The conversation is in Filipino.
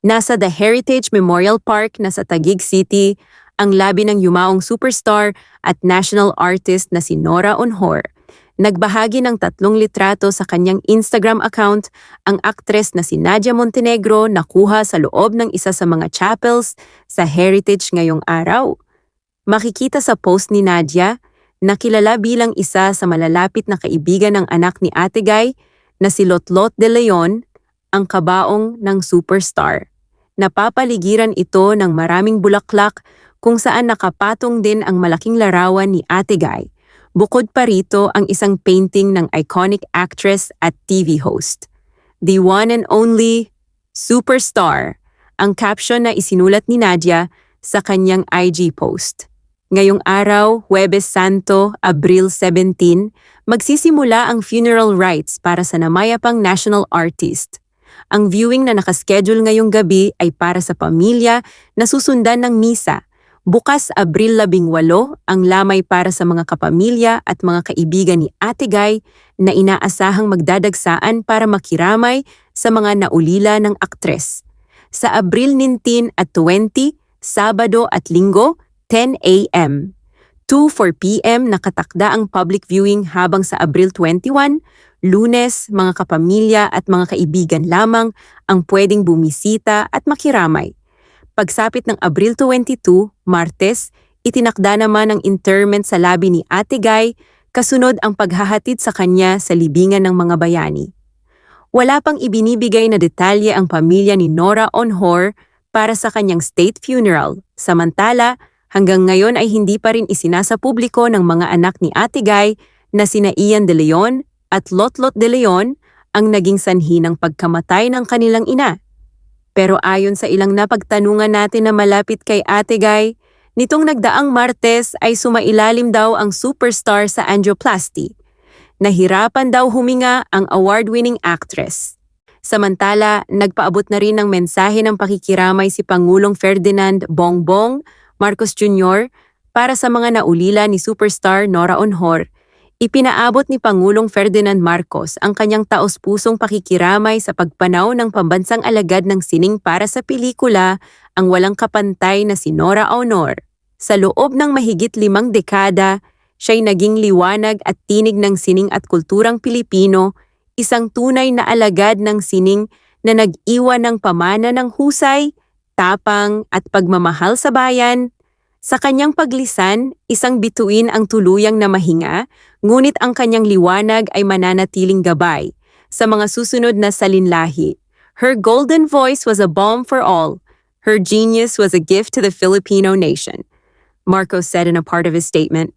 Nasa The Heritage Memorial Park na sa Taguig City ang labi ng yumaong superstar at national artist na si Nora Onhor. Nagbahagi ng tatlong litrato sa kanyang Instagram account ang aktres na si Nadia Montenegro na kuha sa loob ng isa sa mga chapels sa Heritage ngayong araw. Makikita sa post ni Nadia na kilala bilang isa sa malalapit na kaibigan ng anak ni Ate Guy na si Lotlot de Leon, ang kabaong ng superstar. Napapaligiran ito ng maraming bulaklak kung saan nakapatong din ang malaking larawan ni Ate Guy. Bukod pa rito ang isang painting ng iconic actress at TV host. The one and only superstar, ang caption na isinulat ni Nadia sa kanyang IG post. Ngayong araw, Huwebes Santo, Abril 17, magsisimula ang funeral rites para sa namayapang national artist. Ang viewing na nakaschedule ngayong gabi ay para sa pamilya na susundan ng misa. Bukas Abril 18 ang lamay para sa mga kapamilya at mga kaibigan ni Ate Guy na inaasahang magdadagsaan para makiramay sa mga naulila ng aktres. Sa Abril 19 at 20, Sabado at Linggo, 10 a.m. 2-4 p.m. nakatakda ang public viewing habang sa Abril 21, Lunes, mga kapamilya at mga kaibigan lamang ang pwedeng bumisita at makiramay. Pagsapit ng Abril 22, Martes, itinakda naman ang interment sa labi ni Ate Guy kasunod ang paghahatid sa kanya sa libingan ng mga bayani. Wala pang ibinibigay na detalye ang pamilya ni Nora Onhor para sa kanyang state funeral, samantala hanggang ngayon ay hindi pa rin isinasa publiko ng mga anak ni Ate Guy na sina Ian de Leon at Lotlot de Leon ang naging sanhi ng pagkamatay ng kanilang ina. Pero ayon sa ilang napagtanungan natin na malapit kay Ate Guy, nitong nagdaang Martes ay sumailalim daw ang superstar sa angioplasty. Nahirapan daw huminga ang award-winning actress. Samantala, nagpaabot na rin ng mensahe ng pakikiramay si Pangulong Ferdinand Bongbong Marcos Jr. para sa mga naulila ni superstar Nora Onhor Ipinaabot ni Pangulong Ferdinand Marcos ang kanyang taos-pusong pakikiramay sa pagpanaw ng pambansang alagad ng sining para sa pelikula ang walang kapantay na si Nora Honor. Sa loob ng mahigit limang dekada, siya'y naging liwanag at tinig ng sining at kulturang Pilipino, isang tunay na alagad ng sining na nag-iwan ng pamana ng husay, tapang at pagmamahal sa bayan, sa kanyang paglisan, isang bituin ang tuluyang na mahinga, ngunit ang kanyang liwanag ay mananatiling gabay sa mga susunod na salinlahi. Her golden voice was a balm for all. Her genius was a gift to the Filipino nation. Marcos said in a part of his statement,